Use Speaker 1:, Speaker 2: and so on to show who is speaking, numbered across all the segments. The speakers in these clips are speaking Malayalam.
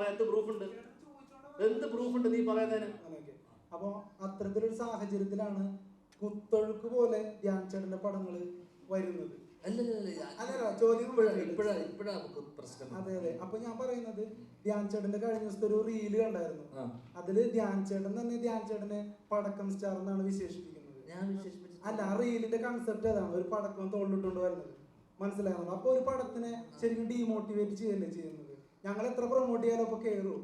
Speaker 1: പറയാൻ എന്ത് പ്രൂഫ് ഉണ്ട് എന്ത് പ്രൂഫ് ഉണ്ട് നീ പറയുന്നതിന്
Speaker 2: അപ്പോ അത്തരത്തിലൊരു സാഹചര്യത്തിലാണ് കുത്തൊഴുക്ക് പോലെ ധ്യാൻ ചേട്ടന്റെ പടങ്ങൾ വരുന്നത്. അതെ അതെ. അപ്പൊ ഞാൻ പറയുന്നത് ധ്യാൻ ചേട്ടന്റെ കഴിഞ്ഞ ദിവസത്തെ ഒരു റീൽ കണ്ടായിരുന്നു. അതിൽ ധ്യാൻ ചേട്ടൻ തന്നെ ധ്യാൻ ചേട്ടനെ പടക്കം സ്റ്റാർ എന്നാണ് വിശേഷിപ്പിക്കുന്നത്. അല്ല ആ റീലിന്റെ കൺസെപ്റ്റ് അതാണ് ഒരു പടക്കം തോളിലിട്ടുകൊണ്ട് വരുന്നത്. മനസ്സിലായോ? അപ്പൊ ഒരു പടത്തിനെ ശരിക്കും ഡീമോട്ടിവേറ്റ് ചെയ്യല്ലേ ചെയ്യുന്നത്? ഞങ്ങൾ എത്ര പ്രൊമോട്ട് ചെയ്യാലോ അപ്പൊ കേറൂ.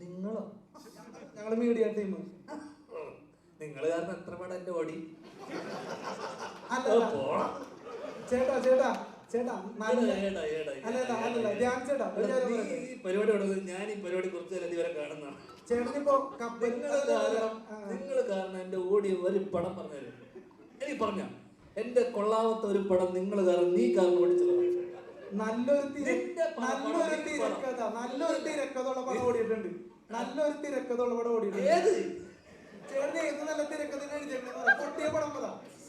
Speaker 1: നിങ്ങളോ?
Speaker 2: ഞങ്ങൾ മീഡിയ ടീം
Speaker 1: നിങ്ങൾ കാരണം എത്ര പടം എന്റെ ഓടി.
Speaker 2: ചേട്ടാ ചേട്ടാ ചേട്ടാ
Speaker 1: ഞാൻ ഈ പരിപാടി കുറച്ച് കാണുന്നതാണ്.
Speaker 2: ചേട്ടനിപ്പോ
Speaker 1: നിങ്ങൾ കാരണം എന്റെ ഓടി ഒരു പടം പറഞ്ഞു എനിക്ക് പറഞ്ഞ. എന്റെ കൊള്ളാവത്ത ഒരു പടം നിങ്ങൾ കാരണം നീ കാരണം ഓടിച്ചത്
Speaker 2: നല്ലൊരു നല്ലൊരു തിരക്കഥ നല്ലൊരു തിരക്കഥയുള്ള പടം ഓടിയിട്ടുണ്ട്. നല്ലൊരു തിരക്കഥയുള്ള പടം ഓടിയിട്ടുണ്ട്.
Speaker 1: ഏത്?
Speaker 2: ചേട്ടൻ ഏത് നല്ല തിരക്കഥ പൊട്ടിയ പടം പറ.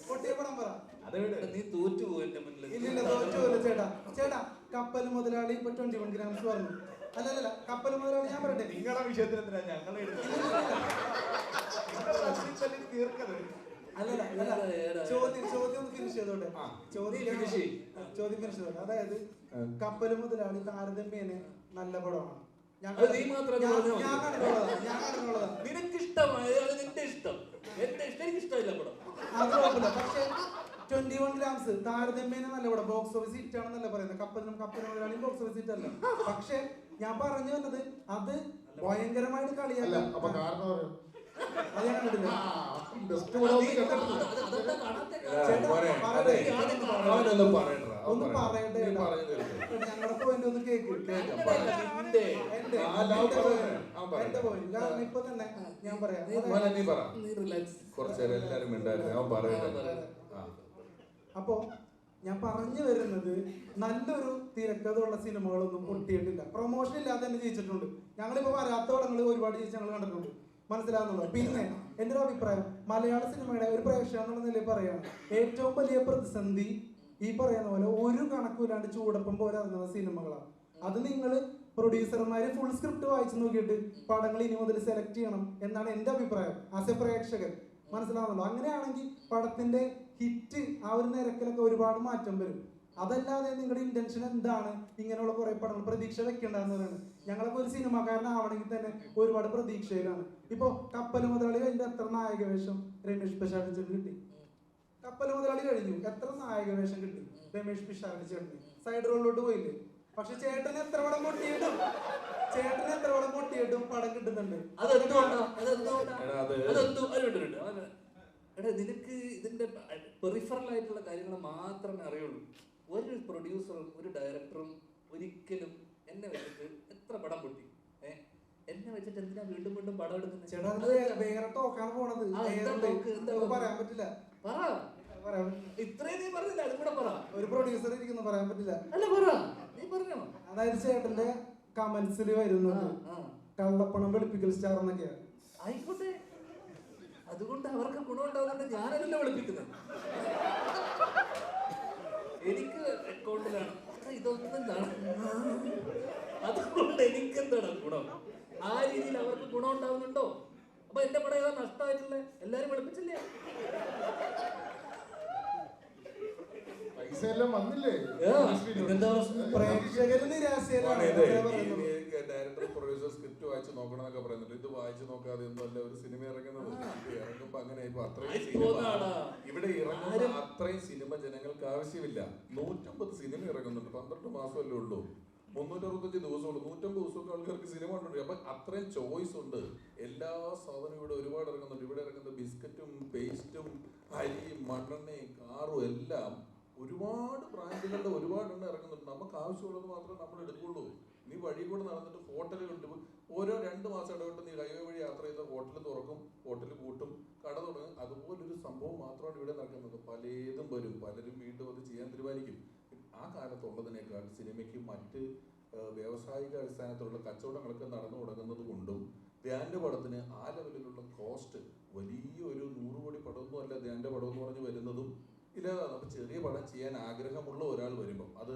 Speaker 2: പൊട്ടിയ പടം പറ.
Speaker 1: നീ തോറ്റു
Speaker 2: ചേട്ടാ. ചേട്ടാ കപ്പൽ മുതലാളി ഇപ്പൊ ട്വന്റി വൺ ഗ്രാംസ് പറഞ്ഞു. അല്ലല്ല കപ്പൽ മുതലാളി ഞാൻ പറയട്ടെ.
Speaker 3: നിങ്ങളുടെ വിഷയത്തിന് തീർക്കുന്നത് ഞങ്ങൾ തീർക്കത്
Speaker 2: അല്ലല്ല. ചോദ്യം ചോദ്യം ഒന്ന് ഫിനിഷ് ചെയ്തോട്ടെ.
Speaker 3: ആ.
Speaker 2: ചോദ്യം
Speaker 1: നീ
Speaker 2: ചോദ്യം ഫിനിഷ് ചെയ്തോട്ടെ. അതായത് കപ്പൽ മുതലാണ് താരതമ്യേന നല്ല പടമാണ്.
Speaker 1: നിനക്ക് ഇഷ്ടമായ നിന്റെ ഇഷ്ടം. എന്റെ ഇഷ്ടം എനിക്ക് ഇഷ്ടമില്ല പടം.
Speaker 2: അത് കുഴപ്പമില്ല. പക്ഷേ ട്വന്റി വൺ ഗ്രാംസ് താരതമ്യേന നല്ല പടം. ബോക്സ് ഓഫീസ് ഹിറ്റ് ആണെന്നല്ല പറയുന്നത്. കപ്പലിനും കപ്പൽ മുതലാളി ബോക്സ് ഓഫീസ് ഹിറ്റ് അല്ല. പക്ഷെ ഞാൻ പറഞ്ഞു വന്നത് അത് ഭയങ്കരമായിട്ട്
Speaker 4: അല്ല
Speaker 2: കളിയല്ല
Speaker 4: അപ്പൊ കാരണം പറയൂ.
Speaker 2: അത് ഞാൻ
Speaker 4: ഒന്ന്
Speaker 2: പോയിന്റ് തന്നെ ഞാൻ പറയാം. അപ്പോ ഞാൻ പറഞ്ഞു വരുന്നത് നല്ലൊരു തിരക്കഥയുള്ള സിനിമകളൊന്നും പൊട്ടിയിട്ടില്ല പ്രൊമോഷൻ ഇല്ലാതെ തന്നെ ജയിച്ചിട്ടുണ്ട് ഞങ്ങളിപ്പോ വരാത്ത പടങ്ങൾ ഒരുപാട് ജയിച്ച് ഞങ്ങൾ കണ്ടിട്ടുണ്ട് മനസ്സിലാകുന്നുണ്ടോ പിന്നെ എന്റെ ഒരു അഭിപ്രായം മലയാള സിനിമയുടെ ഒരു പ്രേക്ഷകൻ എന്നുള്ള നിലയിൽ പറയുകയാണ് ഏറ്റവും വലിയ പ്രതിസന്ധി ഈ പറയുന്ന പോലെ ഒരു കണക്കുമില്ലാണ്ട് ചൂടപ്പം പോലെ ഇറങ്ങുന്ന സിനിമകളാണ്. അത് നിങ്ങൾ പ്രൊഡ്യൂസർമാര് ഫുൾ സ്ക്രിപ്റ്റ് വായിച്ചു നോക്കിയിട്ട് പടങ്ങൾ ഇനി മുതൽ സെലക്ട് ചെയ്യണം എന്നാണ് എന്റെ അഭിപ്രായം ആസ് എ പ്രേക്ഷകൻ. മനസ്സിലാവുന്നുള്ളൂ. അങ്ങനെയാണെങ്കിൽ പടത്തിന്റെ ഹിറ്റ് ആ ഒരു നിരക്കിലൊക്കെ ഒരുപാട് മാറ്റം വരും. അതല്ലാതെ നിങ്ങളുടെ ഇന്റൻഷൻ എന്താണ്? ഇങ്ങനെയുള്ള കുറെ പടങ്ങൾ പ്രതീക്ഷ വെക്കേണ്ടതെന്ന് പറയുന്നത് ഞങ്ങളൊക്കെ ഒരു സിനിമാക്കാരനാവണമെങ്കിൽ തന്നെ ഒരുപാട് പ്രതീക്ഷയിലാണ്. ഇപ്പൊ കപ്പൽ മുതലാളി കഴിഞ്ഞ എത്ര നായക വേഷം രമേഷ് പിഷാരടി കിട്ടി? കപ്പൽ മുതലാളി കഴിഞ്ഞു. എത്ര നായക വേഷം കിട്ടി രമേഷ് പിഷാരടി ചേട്ടന്? സൈഡ് റോളിലോട്ട് പോയില്ലേ? പക്ഷെ ചേട്ടൻ എത്ര പടം പൊട്ടിയിട്ടും ചേട്ടൻ എത്ര പടം പൊട്ടിയിട്ടും പടം കിട്ടുന്നുണ്ട്.
Speaker 4: എടാ
Speaker 1: നിനക്ക് ഇതിന്റെ പെറിഫറൽ ആയിട്ടുള്ള കാര്യങ്ങൾ മാത്രമേ അറിയുള്ളൂ. ഒരു പ്രൊഡ്യൂസറും ഒരു ഡയറക്ടറും ഒരിക്കലും എന്നെ വെച്ചിട്ട് എത്ര പടം പൊട്ടി. ഏ? എന്നെ വെച്ചിട്ട് എന്തിനാ വീണ്ടും വീണ്ടും പടം എടുക്കുന്നത്?
Speaker 2: പറയാൻ പറ്റില്ല.
Speaker 1: പറ. ഇത്രയും നീ പറഞ്ഞില്ല അതും കൂടെ പറ.
Speaker 2: ഒരു പ്രൊഡ്യൂസർ ഇരിക്കുന്നു പറയാൻ പറ്റില്ല.
Speaker 1: അല്ല പറ. നീ പറഞ്ഞോ.
Speaker 2: അതായത് ചേട്ടന്റെ കമന്റ്സിൽ വരുന്നത്. കള്ളപ്പണം വെളുപ്പിക്കൽ സ്റ്റാർ എന്നൊക്കെയാണ്
Speaker 1: ആയിക്കോട്ടെ. അതുകൊണ്ട് അവർക്ക് ഗുണമുണ്ടാവുന്നുണ്ട്. ഞാനല്ലോ വിളിപ്പിക്കുന്നത്. എനിക്ക് അക്കൗണ്ടിലാണ് പക്ഷേ ഇതൊന്നും എന്താണ് അതുകൊണ്ട് എനിക്ക് എന്താണ് ഗുണം? ആ രീതിയിൽ അവർക്ക് ഗുണം ഉണ്ടാവുന്നുണ്ടോ? അപ്പൊ എന്റെ പടം ഏതാ നഷ്ടമായിട്ടുള്ളത് എല്ലാരും വിളിപ്പിച്ചില്ലേ?
Speaker 4: പൈസ എല്ലാം വന്നില്ലേ
Speaker 2: പ്രേക്ഷകർ നിരാശയിലാണ്
Speaker 4: മോനെ, ഇതേ,
Speaker 2: അതേ
Speaker 4: ഈ-
Speaker 2: പറയുന്നുള്ളൂ.
Speaker 4: ഈ ഡയറക്ടർ പ്രൊഡ്യൂസർ സ്ക്രിപ്റ്റ് വായിച്ച് നോക്കണം എന്നൊക്കെ പറയുന്നുണ്ട്. ഇത് വായിച്ച് നോക്കാതെ ഒന്നും അല്ല ഒരു സിനിമ ഇറങ്ങുന്നത്? ഇറങ്ങുമ്പോ അങ്ങനെ ഇപ്പൊ അത്രയും സിനിമ ഇവിടെ ഇറങ്ങുന്ന അത്രയും സിനിമ ജനങ്ങൾക്ക് ആവശ്യമില്ല. നൂറ്റമ്പത് സിനിമ ഇറങ്ങുന്നുണ്ട്. പന്ത്രണ്ട് മാസമല്ലേ ഉള്ളൂ. മുന്നൂറ്ററുപത്തഞ്ച് ദിവസമുള്ളൂ. നൂറ്റമ്പത് ദിവസമൊക്കെ ആൾക്കാർക്ക് സിനിമ കണ്ടുണ്ട് അപ്പൊ അത്രയും ചോയ്സ് ഉണ്ട്. എല്ലാ സാധനവും ഇവിടെ ഒരുപാട് ഇറങ്ങുന്നുണ്ട്. ഇവിടെ ഇറങ്ങുന്ന ബിസ്ക്കറ്റും പേസ്റ്റും അരിയും മണ്ണെണ്ണയും കാറും എല്ലാം ഒരുപാട് ബ്രാൻഡുകളുടെ ഒരുപാട് എണ്ണം ഇറങ്ങുന്നുണ്ട്. നമുക്ക് ആവശ്യമുള്ളത് മാത്രമേ നമ്മൾ എടുക്കുള്ളൂ നീ വഴി കൂടെ നടന്നിട്ട് ഹോട്ടൽ കണ്ടു ഓരോ രണ്ട് മാസം ഇടവിട്ട് നീ ഹൈവേ വഴി യാത്ര ചെയ്ത ഹോട്ടൽ തുറക്കും ഹോട്ടൽ കൂട്ടും കട തുടങ്ങും. അതുപോലൊരു സംഭവം മാത്രമാണ് ഇവിടെ നടക്കുന്നത്. പലതും വരും. പലരും വീണ്ടും അത് ചെയ്യാൻ തീരുമാനിക്കും. ആ കാലത്തുള്ളതിനേക്കാൾ സിനിമയ്ക്ക് മറ്റ് വ്യാവസായിക അടിസ്ഥാനത്തിലുള്ള കച്ചവടങ്ങളൊക്കെ നടന്നു തുടങ്ങുന്നത് കൊണ്ടും ധ്യാന്റെ പടത്തിന് ആ ലെവലിലുള്ള കോസ്റ്റ് വലിയ ഒരു നൂറ് കോടി പടമൊന്നും അല്ല ധ്യാന്റെ പടം എന്ന് പറഞ്ഞ് വരുന്നതും ഇല്ലാതാണ് അപ്പൊ ചെറിയ പടം ചെയ്യാൻ ആഗ്രഹമുള്ള ഒരാൾ വരുമ്പോൾ അത്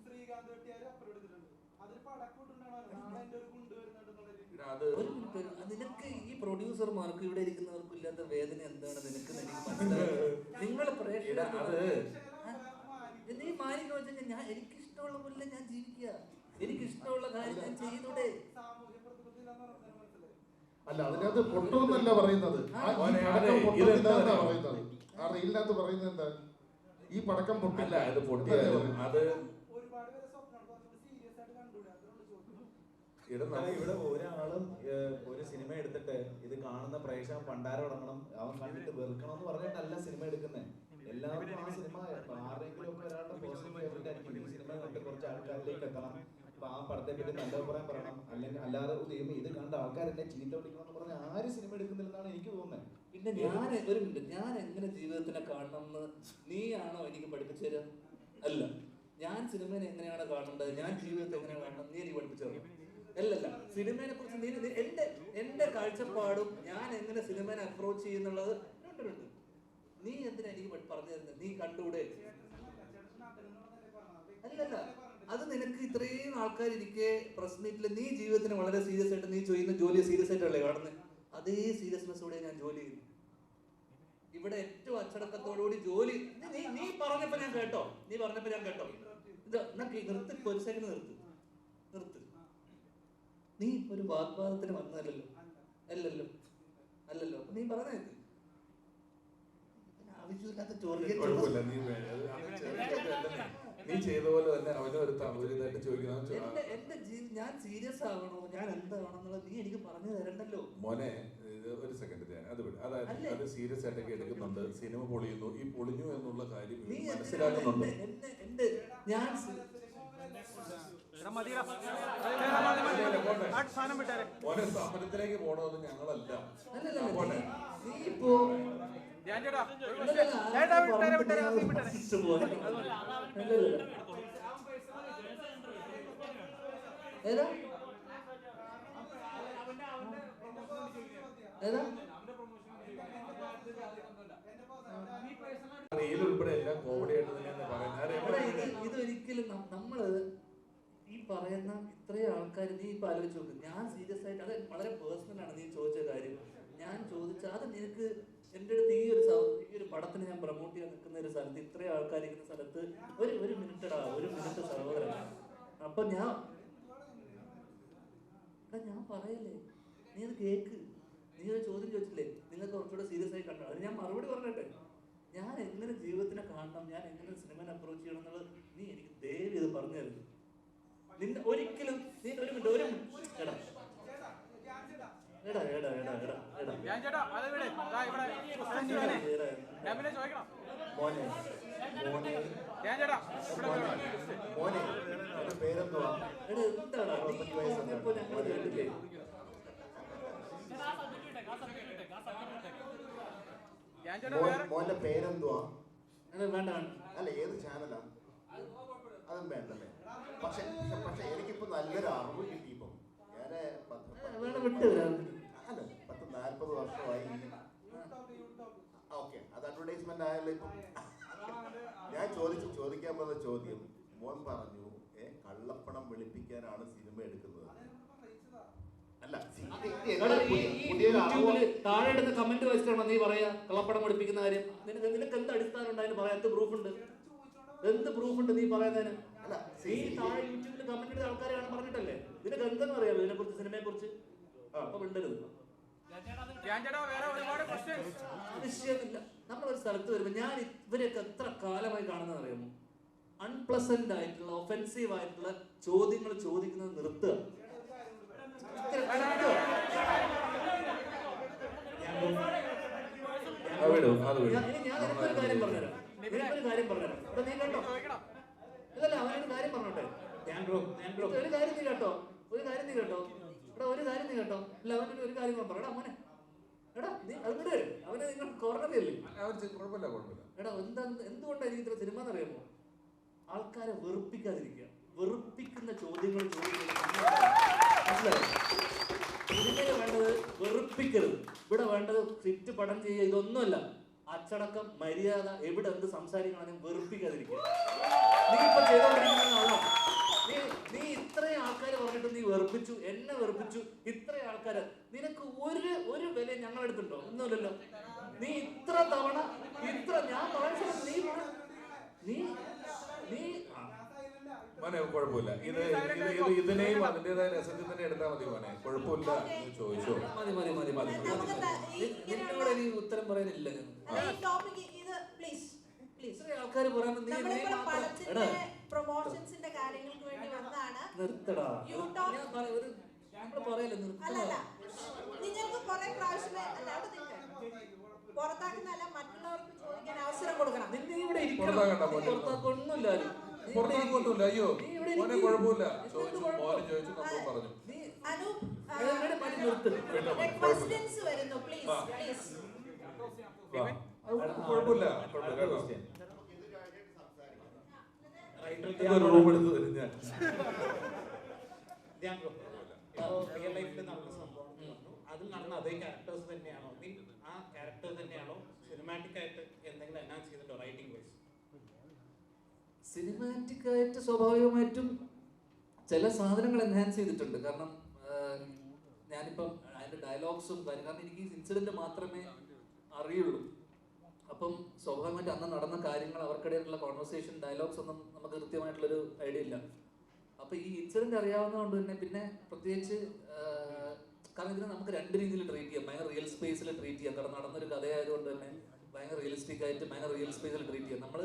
Speaker 4: അത്
Speaker 1: ഒരു മിനിറ്റ് നിനക്ക് ഈ പ്രൊഡ്യൂസർമാർക്ക് ഇവിടെ ഇരിക്കുന്നവർക്കും ഇല്ലാത്ത വേദന എന്താണ്? നിനക്ക് നിങ്ങൾ
Speaker 4: എടാ, അത്
Speaker 1: നീ മാനിക്കുന്ന വെച്ചാൽ ഞാൻ എനിക്ക് ഇഷ്ടമുള്ള പോലെ ഞാൻ ജീവിക്കുക. എനിക്ക് ഇഷ്ടമുള്ള കാര്യം ഞാൻ ചെയ്തൂടെ.
Speaker 5: അല്ല അതിനകത്ത് പറയുന്നത്.
Speaker 4: അതെ,
Speaker 5: പൊട്ടുന്നില്ല
Speaker 4: അറിയോ?
Speaker 5: പറയുന്നത്? ആ റീലിനകത്ത് പറയുന്നത് എന്താ? ഈ പടക്കം പൊട്ടില്ല.
Speaker 4: ഇത് പൊട്ടിയാലും അത്
Speaker 2: ഒരുപാട് പേരെ സ്വപ്നം കുറച്ചുകൂടി സീരിയസ് ആയിട്ട് കണ്ടുകൂടെ അതിനുള്ള ചോദ്യം
Speaker 4: ഇട
Speaker 3: അല്ല, ഇവിടെ ഒരാളും ഒരു സിനിമ എടുത്തിട്ട് ഇത് കാണുന്ന പ്രേക്ഷകൻ പണ്ടാരം ഇടങ്ങണം അവൻ കണ്ടിട്ട് വെറുക്കണം എന്ന് പറഞ്ഞിട്ടല്ല സിനിമ എടുക്കുന്നത് എല്ലാവർക്കും ആ സിനിമ ആരെങ്കിലും ഒക്കെ ഒരാളുടെ പേഴ്സണൽ ഫേവറേറ്റ് ആയിരിക്കും. ഈ സിനിമ കണ്ട് കുറച്ച് ആൾക്കാരിലേക്ക് എത്തണം. അപ്പൊ ആ പടത്തെ പറ്റി നല്ല അഭിപ്രായം പറയണം. അല്ലെങ്കിൽ അല്ലാതെ "ഓ, ഇത് കണ്ട ആൾക്കാർ എന്നെ ചീത്ത വിളിക്കണം എന്ന് ആര് ആരും സിനിമ എടുക്കുന്നില്ലെന്നാണ് എനിക്ക് തോന്നുന്നത്.
Speaker 1: പിന്നെ ഞാൻ ഒരു മിനിറ്റ്. ഞാൻ എങ്ങനെ ജീവിതത്തിനെ കാണണം എന്ന് നീയാണോ എനിക്ക് പഠിപ്പിച്ചു തരാ? അല്ല. ഞാൻ സിനിമയെ എങ്ങനെയാണ് കാണേണ്ടത്? ഞാൻ ജീവിതത്തെ എങ്ങനെയാണ് കാണണം നീ എനിക്ക് പഠിപ്പിച്ചു തരണം അല്ലല്ല സിനിമയെ കുറിച്ച് എന്റെ എന്റെ കാഴ്ചപ്പാടും ഞാൻ എങ്ങനെ സിനിമയെ അപ്രോച്ച് ചെയ്യുന്നുള്ളത് രണ്ടുണ്ട്. നീ എന്തിനാ എനിക്ക് പറഞ്ഞു തരുന്നത് നീ കണ്ടൂടെ അല്ലല്ല അത് നിനക്ക് ഇത്രയും ആൾക്കാരിരിക്കെ പ്രസ് മീറ്റിൽ നീ ജീവിതത്തിന് വളരെ സീരിയസ് ആയിട്ട് നീ ചെയ്യുന്ന ജോലി സീരിയസ് ആയിട്ടല്ലേ കാണുന്നത് അതേ സീരിയസ്നെസ്സോടെ ഞാൻ ജോലി ചെയ്യുന്നു. ഇവിടെ ഏറ്റവും അച്ചടക്കത്തോടുകൂടി ജോലി നീ- നീ പറഞ്ഞപ്പോ ഞാൻ കേട്ടോ. നീ പറഞ്ഞപ്പോ ഞാൻ കേട്ടോ. ഇത് നിർത്ത് ഒരു സെക്കൻഡ് നിർത്ത്. നീ ഒരു വാഗ്വാദത്തിന് വന്നതല്ലല്ലോ. അല്ലല്ലോ. അല്ലല്ലോ. അപ്പൊ നീ പറഞ്ഞ. ആവശ്യമില്ലാത്ത ചോദ്യം.
Speaker 4: കുഴപ്പമില്ല. നീ ചെയ്ത പോലെ തന്നെ അവനും ഒരു ത- ചോദിക്കണം.
Speaker 1: എന്റെ ഞാൻ സീരിയസ് ആവണോ? ഞാൻ എന്താണെന്നുള്ളത് നീ എനിക്ക് പറഞ്ഞു തരണ്ടല്ലോ.
Speaker 4: മോനെ ഒരു സെക്കൻഡ് അത് വിട്. അതായത്? അത് സീരിയസ് ആയിട്ടൊക്കെ എടുക്കുന്നുണ്ട്. സിനിമ പൊളിയുന്നു. ഈ പൊളിഞ്ഞു എന്നുള്ള കാര്യം മനസ്സിലാക്കുന്നുണ്ട്?
Speaker 1: ഞാൻ സി-
Speaker 4: മോനെ സമരത്തിലേക്ക് പോകണമെന്ന് ഞങ്ങളല്ല.
Speaker 1: ഏതാ? ഏതാ?
Speaker 4: ഉൾപ്പെടെ എല്ലാം കോമഡി ആയിട്ട് തന്നെയാണ് പറയുന്നത്.
Speaker 1: ഇതൊരിക്കലും നമ്മൾ ഈ പറയുന്ന ഇത്രയും ആൾക്കാർ നീ ഇപ്പൊ ആലോചിച്ച് നോക്ക്. ഞാൻ സീരിയസ് ആയിട്ട് അത് വളരെ പേഴ്സണൽ ആണ് നീ ചോദിച്ച കാര്യം. ഞാൻ ചോദിച്ച അത് നിനക്ക് എന്റെ അടുത്ത് ഈ ഒരു ഈ ഒരു പടത്തിന് ഞാൻ പ്രൊമോട്ട് ചെയ്യാൻ നിൽക്കുന്ന ഒരു സ്ഥലത്ത് ഇത്രയും ആൾക്കാർ ഇരിക്കുന്ന സ്ഥലത്ത് ഒരു ഒരു മിനിറ്റടാ ഒരു മിനിറ്റ് സഹോദരൻ. അപ്പൊ ഞാൻ ഞാൻ പറയല്ലേ? നീ അത് കേക്ക്. നീ ഒരു ചോദ്യം ചോദിച്ചില്ലേ? നിങ്ങൾക്ക് കുറച്ചുകൂടെ സീരിയസ് ആയി കണ്ടോ. അത് ഞാൻ മറുപടി പറഞ്ഞിട്ടെ. ഞാൻ എങ്ങനെ ജീവിതത്തിനെ കാണണം? ഞാൻ എങ്ങനെ സിനിമനെ അപ്രോച്ച് ചെയ്യണം എന്നുള്ളത് നീ എനിക്ക് ദയവ് ഇത് പറഞ്ഞു തരുന്നു നിന്നെ ഒരിക്കലും നീ ഒരു മിനിറ്റ് ഒരു മിനിറ്റ്. എടാ.
Speaker 3: മോനെ മോനെ. പേരെന്തുവാ?
Speaker 1: എടാ എന്താണ്? നീ
Speaker 3: മോന്റെ പേരെന്തുവാ?
Speaker 1: വേണ്ട
Speaker 3: അല്ല ഏത് ചാനലാ അതും വേണ്ടല്ലേ പക്ഷെ പക്ഷെ- എനിക്കിപ്പോ നല്ലൊരു അറിവ് കിട്ടിയപ്പോ
Speaker 1: വരാം
Speaker 3: അല്ല പത്ത് നാല്പത് വർഷമായി. ഓക്കെ. അത് അഡ്വർടൈസ്മെന്റ് ആയല്ലോ ഇപ്പം ഞാൻ ചോദിച്ചു ചോദിക്കാൻ പോകുന്ന ചോദ്യം മോൻ പറഞ്ഞു ഏ കള്ളപ്പണം വെളുപ്പിക്കാനാണ് സിനിമ എടുക്കുന്നത്. അല്ല
Speaker 1: താഴെ ഇടുന്ന കമന്റ് വെച്ചിട്ടാണോ നീ പറയാ കള്ളപ്പണം പഠിപ്പിക്കുന്ന കാര്യം? നിനക്ക് നിനക്ക് എന്ത് അടിസ്ഥാനം ഉണ്ട് അതിന് പറയാൻ? എന്ത് പ്രൂഫ് ഉണ്ട്? എന്ത് പ്രൂഫ് ഉണ്ട് നീ പറയുന്നതിന്?
Speaker 3: അല്ല
Speaker 1: ഈ
Speaker 3: സി-
Speaker 1: താഴെ യൂട്യൂബിൽ കമന്റ് ഇടുന്ന ആൾക്കാരെയാണ് പറഞ്ഞിട്ടല്ലേ? ഇതിന്റെ ഗന്ധം അറിയാമോ ഇതിനെ കുറിച്ച് സിനിമയെ കുറിച്ച് ആ അപ്പൊ മിണ്ടരുത്. വിഷയമില്ല. നമ്മളൊരു സ്ഥലത്ത് വരുമ്പോൾ ഞാൻ ഇവരെയൊക്കെ എത്ര കാലമായി കാണുന്നത് അറിയാമോ അൺപ്ലസന്റ് ആയിട്ടുള്ള ഒഫെൻസീവ് ആയിട്ടുള്ള ചോദ്യങ്ങൾ ചോദിക്കുന്നത് നിർത്തുക. ഞാൻ- ഒരു കാര്യം പറഞ്ഞുതരാം. ഒരു കാര്യം പറഞ്ഞുതരാം. അപ്പൊ നീ കേട്ടോ. ഇല്ലല്ല അവനൊരു കാര്യം പറഞ്ഞോട്ടെ? ഒരു കാര്യം നീ കേട്ടോ. ഒരു കാര്യം നീ കേട്ടോ. എടാ ഒരു കാര്യം നീ കേട്ടോ. ഇല്ല അവൻ ഒരു കാര്യം കൂടെ പറ എടാ മോനെ. എടാ നീ അവിടെ അവനെ നിങ്ങൾ
Speaker 4: കുറഞ്ഞതല്ലേ
Speaker 1: എടാ എന്താ എന്തുകൊണ്ടാണ് എനിക്ക് ഇത്ര സിനിമ എന്നറിയാമോ? ആൾക്കാരെ വെറുപ്പിക്കാതിരിക്കുക. വെറുപ്പിക്കുന്ന ചോദ്യങ്ങൾ ചോദിക്കുന്നത് വേണ്ടത് വെറുപ്പിക്കരുത് ഇവിടെ വേണ്ടത് സ്ക്രിപ്റ്റ് പടം ചെയ്യുക ഇതൊന്നുമല്ല. അച്ചടക്കം മര്യാദ എവിടെ എന്ത് സംസാരിക്കണമെന്ന് വെറുപ്പിക്കാതിരിക്കുക. നീ ഇപ്പൊ ചെയ്തോണ്ടിരിക്കുന്ന ആളാ നീ നീ ഇത്രയും ആൾക്കാരെ പറഞ്ഞിട്ട് നീ വെറുപ്പിച്ചു എന്നെ വെറുപ്പിച്ചു ഇത്രയും ആൾക്കാര്. നിനക്ക് ഒരു ഒരു വില ഞങ്ങളെടുത്തുണ്ടോ ഒന്നുമില്ലല്ലോ. നീ ഇത്ര തവണ ഇത്ര ഞാൻ പറയുന്നത് നീ പറ- നീ നീ ആ,
Speaker 4: മോനെ കുഴപ്പമില്ല. ഇത് ഇത് ഇത് ഇതിനെയും അതിന്റെതായ രസത്തിൽ തന്നെ എടുത്താൽ മതി മോനെ. കുഴപ്പമില്ല എന്ന് ചോദിച്ചോ.
Speaker 1: മതി മതി മതി മതി നിന്നോട് ഇനി ഉത്തരം പറയാനില്ല. ആൾക്കാർ
Speaker 6: പ്രൊമോഷൻസിന്റെ കാര്യങ്ങൾക്ക് വേണ്ടി വന്നതാണ്.
Speaker 1: നിർത്തടാ.
Speaker 6: You talk-
Speaker 1: ഞാൻ പറ- ഒരു നമ്മൾ പറയല്ലേ
Speaker 6: അല്ലല്ല
Speaker 1: നിർത്തടാ
Speaker 6: നിങ്ങൾക്ക് കുറെ പ്രാവശ്യമേ അല്ല അവിടെ നിൽക്ക്. പുറത്താക്കുന്നതല്ല മറ്റുള്ളവർക്ക് ചോദിക്കാൻ അവസരം കൊടുക്കണം.
Speaker 1: നിന്നെ പുറത്താക്കൊന്നുമില്ല
Speaker 4: അയ്യോ. മോനെ കുഴപ്പമില്ല. ചോദിച്ചു? മോനെ ചോദിച്ചു നമ്മൾ പറഞ്ഞു. കുഴപ്പമില്ല. റൂം എടുത്ത് തരും ഞാൻ.
Speaker 7: ഇപ്പോ റിയൽ ലൈഫിൽ നടന്ന സംഭവം എന്ന് അതിൽ നടന്ന അതേ ക്യാരക്ടേഴ്സ് തന്നെയാണോ? ആ ക്യാരക്ടർ തന്നെയാണോ? സിനിമാറ്റിക് ആയിട്ട് എന്തെങ്കിലും എൻഹാൻസ് ചെയ്തിട്ടോ റൈറ്റിംഗ്
Speaker 1: സിനിമാറ്റിക് ആയിട്ട് സ്വാഭാവികമായിട്ടും ചില സാധനങ്ങൾ എൻഹാൻസ് ചെയ്തിട്ടുണ്ട്. കാരണം ഞാനിപ്പം അതിന്റെ ഡയലോഗ്സും കാര്യം കാരണം എനിക്ക് ഇൻസിഡന്റ് മാത്രമേ അറിയുള്ളൂ. അപ്പം സ്വാഭാവികമായിട്ട് അന്ന് നടന്ന കാര്യങ്ങൾ അവർക്കിടയിലുള്ള കോൺവെർസേഷൻ ഡയലോഗ്സ് ഒന്നും നമുക്ക് കൃത്യമായിട്ടുള്ളൊരു ഐഡിയ ഇല്ല. അപ്പൊ ഈ ഇൻസിഡന്റ് അറിയാവുന്നതുകൊണ്ട് തന്നെ പിന്നെ പ്രത്യേകിച്ച് കാരണം ഇതിനെ നമുക്ക് രണ്ട് രീതിയിൽ ട്രീറ്റ് ചെയ്യാം. ഭയങ്കര റിയൽ സ്പേസിൽ ട്രീറ്റ് ചെയ്യാം. കാരണം നടന്നൊരു കഥയായതുകൊണ്ട് തന്നെ ഭയങ്കര റിയലിസ്റ്റിക് ആയിട്ട് ഭയങ്കര റിയൽ സ്പേസിൽ ട്രീറ്റ് ചെയ്യാം. നമ്മൾ